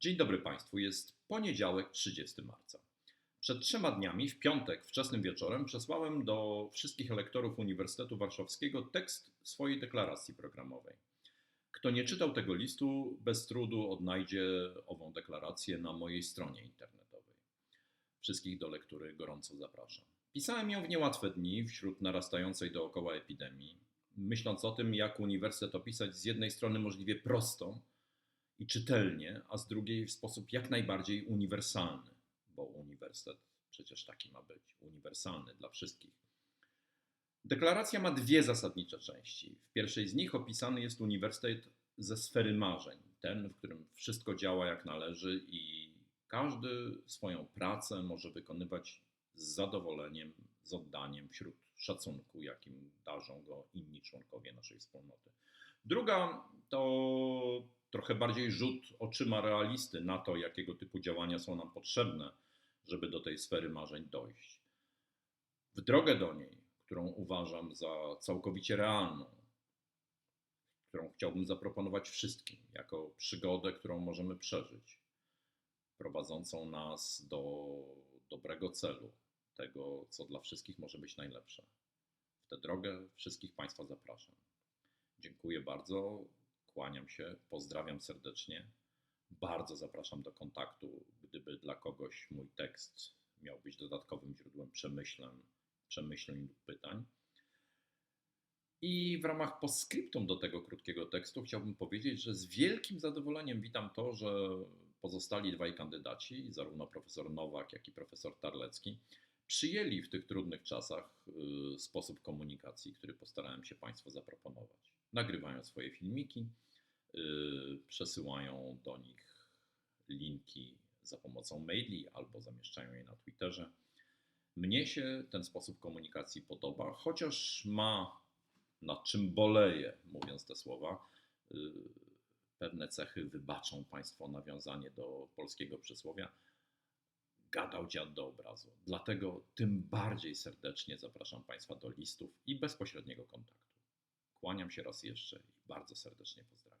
Dzień dobry Państwu. Jest poniedziałek, 30 marca. Przed trzema dniami, w piątek, wczesnym wieczorem, przesłałem do wszystkich elektorów Uniwersytetu Warszawskiego tekst swojej deklaracji programowej. Kto nie czytał tego listu, bez trudu odnajdzie ową deklarację na mojej stronie internetowej. Wszystkich do lektury gorąco zapraszam. Pisałem ją w niełatwe dni wśród narastającej dookoła epidemii, myśląc o tym, jak uniwersytet opisać z jednej strony możliwie prosto i czytelnie, a z drugiej w sposób jak najbardziej uniwersalny, bo uniwersytet przecież taki ma być uniwersalny dla wszystkich. Deklaracja ma dwie zasadnicze części. W pierwszej z nich opisany jest uniwersytet ze sfery marzeń, ten, w którym wszystko działa jak należy i każdy swoją pracę może wykonywać z zadowoleniem, z oddaniem, wśród szacunku, jakim darzą go inni członkowie naszej wspólnoty. Druga to trochę bardziej rzut oczyma realisty na to, jakiego typu działania są nam potrzebne, żeby do tej sfery marzeń dojść. W drogę do niej, którą uważam za całkowicie realną, którą chciałbym zaproponować wszystkim, jako przygodę, którą możemy przeżyć, prowadzącą nas do dobrego celu, tego, co dla wszystkich może być najlepsze. W tę drogę wszystkich Państwa zapraszam. Dziękuję bardzo, kłaniam się, pozdrawiam serdecznie. Bardzo zapraszam do kontaktu, gdyby dla kogoś mój tekst miał być dodatkowym źródłem przemyśleń, przemyśleń lub pytań. I w ramach postscriptum do tego krótkiego tekstu chciałbym powiedzieć, że z wielkim zadowoleniem witam to, że pozostali dwaj kandydaci, zarówno profesor Nowak, jak i profesor Tarlecki, przyjęli w tych trudnych czasach y, sposób komunikacji, który postarałem się Państwu zaproponować. Nagrywają swoje filmiki, y, przesyłają do nich linki za pomocą maili albo zamieszczają je na Twitterze. Mnie się ten sposób komunikacji podoba, chociaż ma nad czym boleję, mówiąc te słowa. y, Pewne cechy wybaczą Państwo nawiązanie do polskiego przysłowia. Gadał dziad do obrazu. Dlatego tym bardziej serdecznie zapraszam Państwa do listów i bezpośredniego kontaktu. Kłaniam się raz jeszcze i bardzo serdecznie pozdrawiam.